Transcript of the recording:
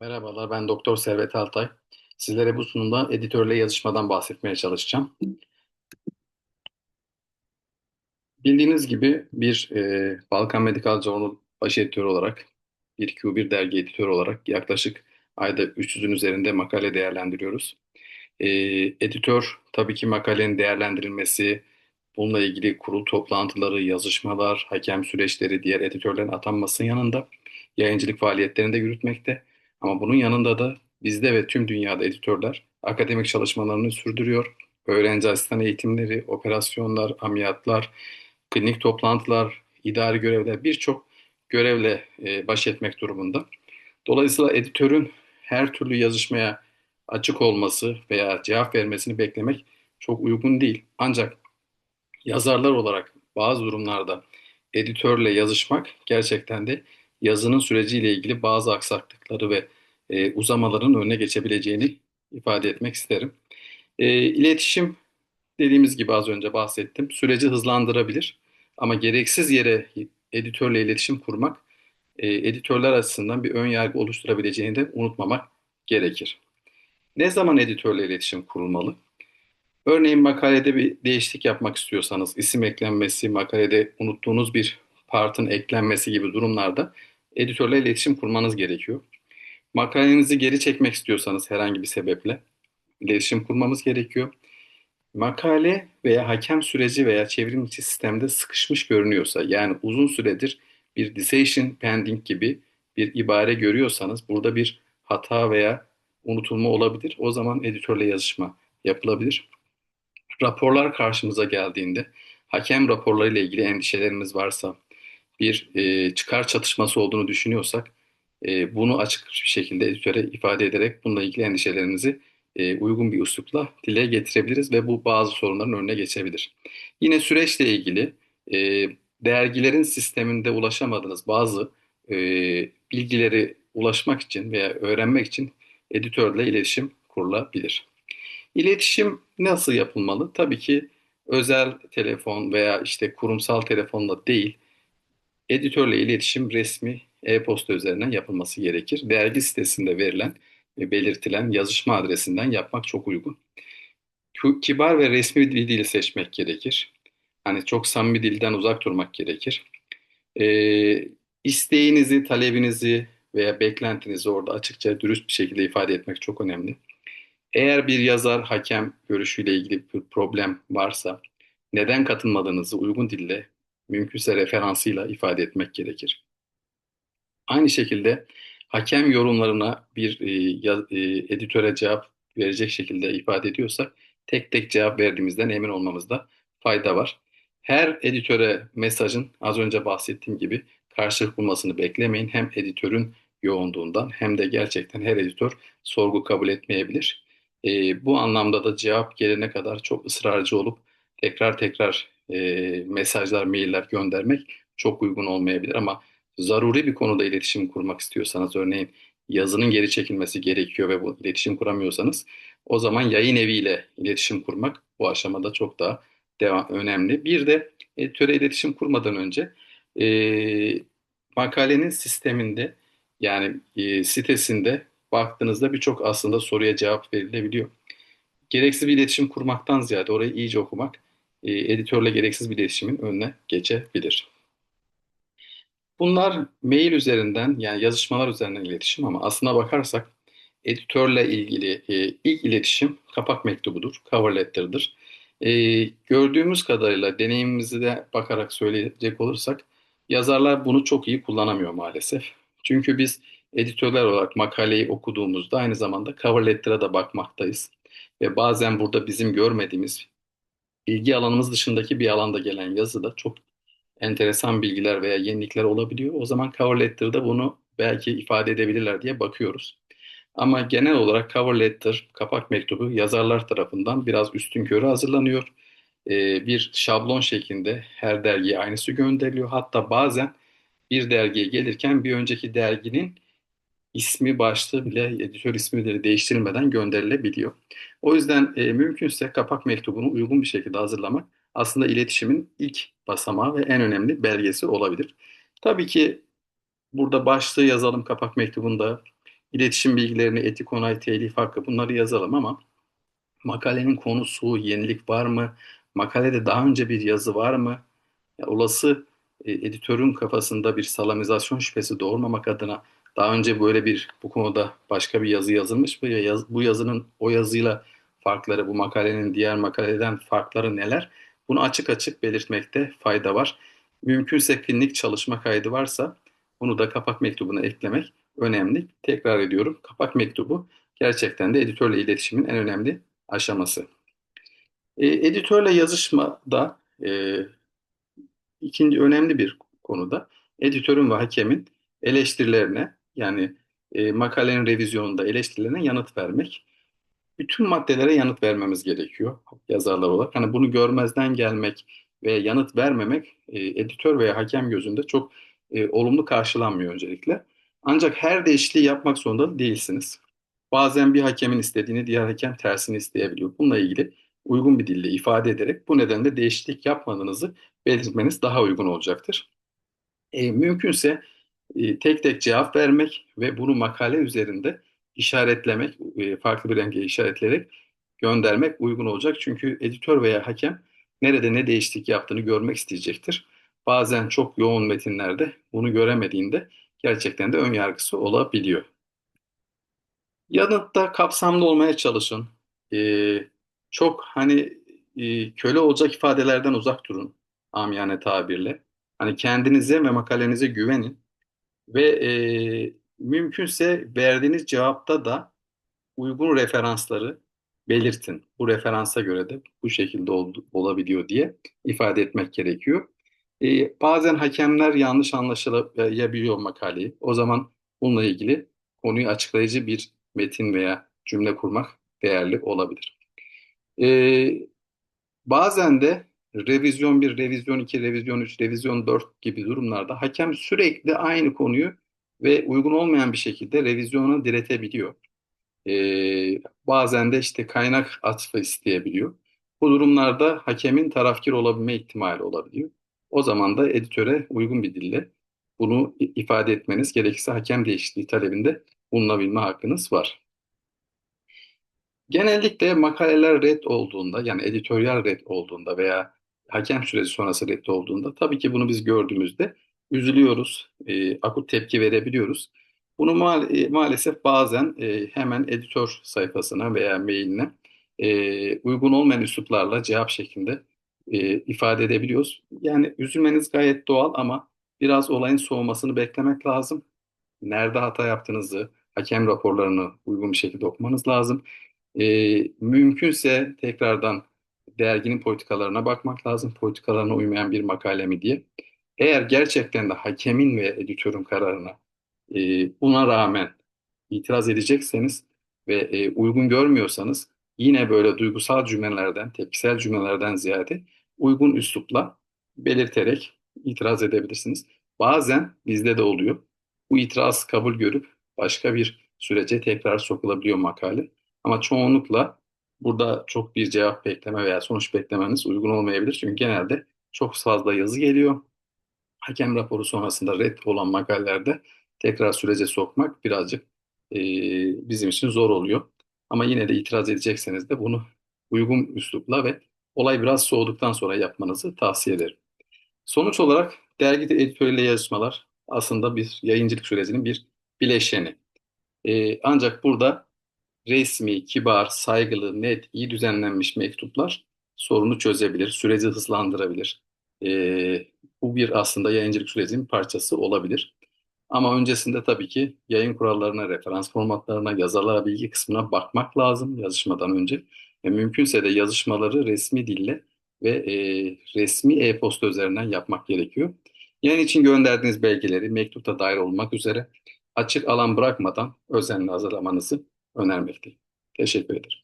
Merhabalar, ben Doktor Servet Altay. Sizlere bu sunumda editörle yazışmadan bahsetmeye çalışacağım. Bildiğiniz gibi bir e, Balkan Medical Journal baş editörü olarak, bir Q1 dergi editörü olarak yaklaşık ayda 300'ün üzerinde makale değerlendiriyoruz. E, editör tabii ki makalenin değerlendirilmesi, bununla ilgili kurul toplantıları, yazışmalar, hakem süreçleri, diğer editörlerin atanmasının yanında yayıncılık faaliyetlerini de yürütmekte. Ama bunun yanında da bizde ve tüm dünyada editörler akademik çalışmalarını sürdürüyor. Öğrenci asistan eğitimleri, operasyonlar, ameliyatlar, klinik toplantılar, idari görevler birçok görevle e, baş etmek durumunda. Dolayısıyla editörün her türlü yazışmaya açık olması veya cevap vermesini beklemek çok uygun değil. Ancak yazarlar olarak bazı durumlarda editörle yazışmak gerçekten de yazının süreciyle ilgili bazı aksaklıkları ve e, uzamaların önüne geçebileceğini ifade etmek isterim. E, iletişim dediğimiz gibi az önce bahsettim. Süreci hızlandırabilir ama gereksiz yere editörle iletişim kurmak e, editörler açısından bir ön yargı oluşturabileceğini de unutmamak gerekir. Ne zaman editörle iletişim kurulmalı? Örneğin makalede bir değişiklik yapmak istiyorsanız, isim eklenmesi, makalede unuttuğunuz bir partın eklenmesi gibi durumlarda editörle iletişim kurmanız gerekiyor. Makalenizi geri çekmek istiyorsanız herhangi bir sebeple iletişim kurmamız gerekiyor. Makale veya hakem süreci veya çevrim içi sistemde sıkışmış görünüyorsa yani uzun süredir bir decision pending gibi bir ibare görüyorsanız burada bir hata veya unutulma olabilir. O zaman editörle yazışma yapılabilir. Raporlar karşımıza geldiğinde hakem raporları ile ilgili endişelerimiz varsa bir e, çıkar çatışması olduğunu düşünüyorsak e, bunu açık bir şekilde editöre ifade ederek bununla ilgili endişelerimizi e, uygun bir üslupla dile getirebiliriz ve bu bazı sorunların önüne geçebilir. Yine süreçle ilgili e, dergilerin sisteminde ulaşamadığınız bazı e, bilgileri ulaşmak için veya öğrenmek için editörle iletişim kurulabilir. İletişim nasıl yapılmalı? Tabii ki özel telefon veya işte kurumsal telefonla değil, editörle iletişim resmi e-posta üzerinden yapılması gerekir. Dergi sitesinde verilen ve belirtilen yazışma adresinden yapmak çok uygun. Kibar ve resmi bir dil seçmek gerekir. Hani çok samimi dilden uzak durmak gerekir. Ee, isteğinizi, talebinizi veya beklentinizi orada açıkça, dürüst bir şekilde ifade etmek çok önemli. Eğer bir yazar hakem görüşüyle ilgili bir problem varsa neden katılmadığınızı uygun dille, mümkünse referansıyla ifade etmek gerekir. Aynı şekilde hakem yorumlarına bir e, e, editöre cevap verecek şekilde ifade ediyorsak tek tek cevap verdiğimizden emin olmamızda fayda var. Her editöre mesajın az önce bahsettiğim gibi karşılık bulmasını beklemeyin. Hem editörün yoğunluğundan hem de gerçekten her editör sorgu kabul etmeyebilir. E, bu anlamda da cevap gelene kadar çok ısrarcı olup tekrar tekrar e, mesajlar, mailler göndermek çok uygun olmayabilir ama zaruri bir konuda iletişim kurmak istiyorsanız, örneğin yazının geri çekilmesi gerekiyor ve bu iletişim kuramıyorsanız, o zaman yayın eviyle iletişim kurmak bu aşamada çok daha devam, önemli. Bir de editöre iletişim kurmadan önce e, makalenin sisteminde yani e, sitesinde baktığınızda birçok aslında soruya cevap verilebiliyor. Gereksiz bir iletişim kurmaktan ziyade orayı iyice okumak editörle gereksiz bir iletişimin önüne geçebilir. Bunlar mail üzerinden yani yazışmalar üzerinden iletişim ama aslına bakarsak editörle ilgili e, ilk iletişim kapak mektubudur, cover letter'dır. E, gördüğümüz kadarıyla deneyimimizi de bakarak söyleyecek olursak yazarlar bunu çok iyi kullanamıyor maalesef. Çünkü biz editörler olarak makaleyi okuduğumuzda aynı zamanda cover letter'a da bakmaktayız. Ve bazen burada bizim görmediğimiz ilgi alanımız dışındaki bir alanda gelen yazıda çok enteresan bilgiler veya yenilikler olabiliyor. O zaman cover letter'da bunu belki ifade edebilirler diye bakıyoruz. Ama genel olarak cover letter, kapak mektubu yazarlar tarafından biraz üstünkörü hazırlanıyor. Ee, bir şablon şeklinde her dergiye aynısı gönderiliyor. Hatta bazen bir dergiye gelirken bir önceki derginin ismi başlığı bile editör ismileri değiştirilmeden gönderilebiliyor. O yüzden e, mümkünse kapak mektubunu uygun bir şekilde hazırlamak aslında iletişimin ilk basamağı ve en önemli belgesi olabilir. Tabii ki burada başlığı yazalım kapak mektubunda iletişim bilgilerini, etik onay, telif hakkı bunları yazalım ama makalenin konusu, yenilik var mı? Makalede daha önce bir yazı var mı? Ya, olası e, editörün kafasında bir salamizasyon şüphesi doğurmamak adına daha önce böyle bir bu konuda başka bir yazı yazılmış mı? Ya yaz- bu yazının o yazıyla farkları, bu makalenin diğer makaleden farkları neler? Bunu açık açık belirtmekte fayda var. Mümkünse klinik çalışma kaydı varsa bunu da kapak mektubuna eklemek önemli. Tekrar ediyorum, kapak mektubu gerçekten de editörle iletişimin en önemli aşaması. E, editörle yazışmada e, ikinci önemli bir konuda editörün ve hakemin eleştirilerine yani e, makalenin revizyonunda eleştirilerine yanıt vermek. Bütün maddelere yanıt vermemiz gerekiyor yazarlar olarak. Hani bunu görmezden gelmek ve yanıt vermemek e, editör veya hakem gözünde çok e, olumlu karşılanmıyor öncelikle. Ancak her değişikliği yapmak zorunda değilsiniz. Bazen bir hakemin istediğini diğer hakem tersini isteyebiliyor. Bununla ilgili uygun bir dille ifade ederek bu nedenle değişiklik yapmadığınızı belirtmeniz daha uygun olacaktır. E, mümkünse tek tek cevap vermek ve bunu makale üzerinde işaretlemek, e, farklı bir renge işaretleyerek göndermek uygun olacak. Çünkü editör veya hakem nerede ne değişiklik yaptığını görmek isteyecektir. Bazen çok yoğun metinlerde bunu göremediğinde gerçekten de ön yargısı olabiliyor. Yanıtta kapsamlı olmaya çalışın. Ee, çok hani e, köle olacak ifadelerden uzak durun amiyane tabirle. Hani kendinize ve makalenize güvenin ve e, mümkünse verdiğiniz cevapta da uygun referansları belirtin. Bu referansa göre de bu şekilde ol- olabiliyor diye ifade etmek gerekiyor. E, bazen hakemler yanlış anlaşılabiliyor makaleyi. O zaman bununla ilgili konuyu açıklayıcı bir metin veya cümle kurmak değerli olabilir. E, bazen de revizyon bir, revizyon 2, revizyon 3, revizyon 4 gibi durumlarda hakem sürekli aynı konuyu ve uygun olmayan bir şekilde revizyona diretebiliyor. Ee, bazen de işte kaynak atfı isteyebiliyor. Bu durumlarda hakemin tarafkir olabilme ihtimali olabiliyor. O zaman da editöre uygun bir dille bunu ifade etmeniz gerekirse hakem değişikliği talebinde bulunabilme hakkınız var. Genellikle makaleler red olduğunda yani editoryal red olduğunda veya hakem süreci sonrası red olduğunda tabii ki bunu biz gördüğümüzde üzülüyoruz, e, akut tepki verebiliyoruz. Bunu ma- e, maalesef bazen e, hemen editör sayfasına veya mailine e, uygun olmayan üsluplarla cevap şeklinde e, ifade edebiliyoruz. Yani üzülmeniz gayet doğal ama biraz olayın soğumasını beklemek lazım. Nerede hata yaptığınızı, hakem raporlarını uygun bir şekilde okumanız lazım. Ee, mümkünse tekrardan derginin politikalarına bakmak lazım. Politikalarına uymayan bir makale mi diye. Eğer gerçekten de hakemin ve editörün kararına e, buna rağmen itiraz edecekseniz ve e, uygun görmüyorsanız yine böyle duygusal cümlelerden, tepkisel cümlelerden ziyade uygun üslupla belirterek itiraz edebilirsiniz. Bazen bizde de oluyor. Bu itiraz kabul görüp başka bir sürece tekrar sokulabiliyor makale. Ama çoğunlukla burada çok bir cevap bekleme veya sonuç beklemeniz uygun olmayabilir. Çünkü genelde çok fazla yazı geliyor. Hakem raporu sonrasında red olan makalelerde tekrar sürece sokmak birazcık e, bizim için zor oluyor. Ama yine de itiraz edecekseniz de bunu uygun üslupla ve olay biraz soğuduktan sonra yapmanızı tavsiye ederim. Sonuç olarak dergide editörle yazışmalar aslında bir yayıncılık sürecinin bir bileşeni. E, ancak burada resmi, kibar, saygılı, net, iyi düzenlenmiş mektuplar sorunu çözebilir, süreci hızlandırabilir. Ee, bu bir aslında yayıncılık sürecinin parçası olabilir. Ama öncesinde tabii ki yayın kurallarına, referans formatlarına, yazarlara bilgi kısmına bakmak lazım yazışmadan önce. Ve mümkünse de yazışmaları resmi dille ve e, resmi e-posta üzerinden yapmak gerekiyor. Yayın için gönderdiğiniz belgeleri mektupta dahil olmak üzere açık alan bırakmadan özenle hazırlamanızı önermekteyim. Teşekkür ederim.